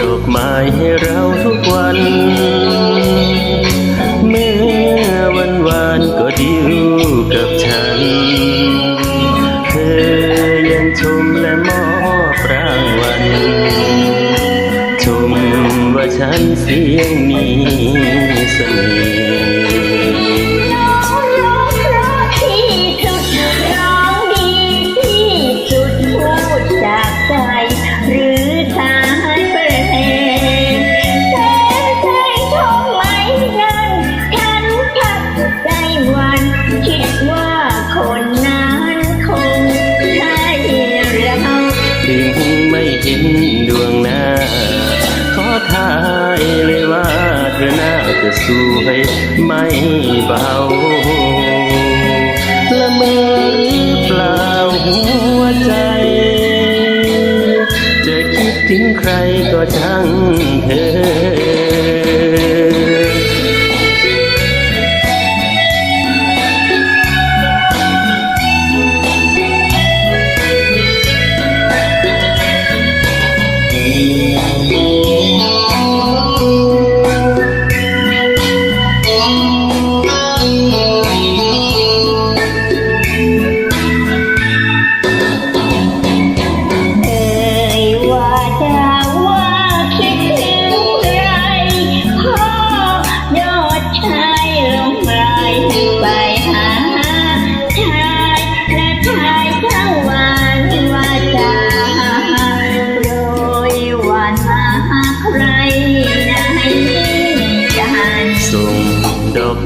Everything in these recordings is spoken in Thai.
ดอกไม้ให้เราทุกวัน เมื่อวันวานก็ดิวกับฉัน เธอยังชมและมอบรางวัลชมว่าฉันเสียงมีเสน่ห์ จะสวยไม่เบาละเมอหรือเปล่าหัวใจ จะคิดถึงใครก็ช่างเธอ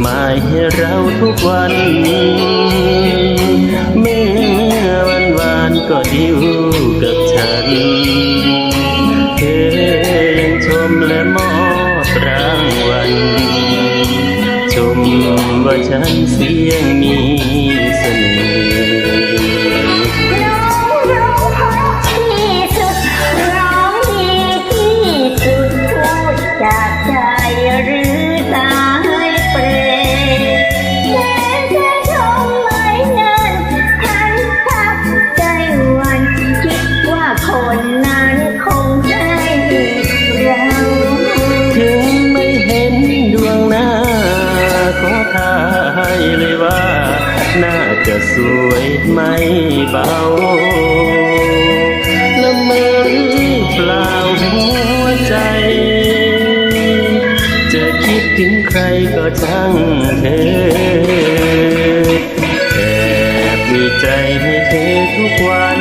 ดอกไม้ให้เราทุกวัน เมื่อวันวานก็ดิวกับฉัน เธอยังชมและมอบรางวัล ชมว่าฉันเสียงมี เลยว่า น่าจะสวยไม่เบาละเมอเปล่าหัวใจ จะคิดถึงใครก็ช่างเธอแอบมีใจให้เธอทุกวัน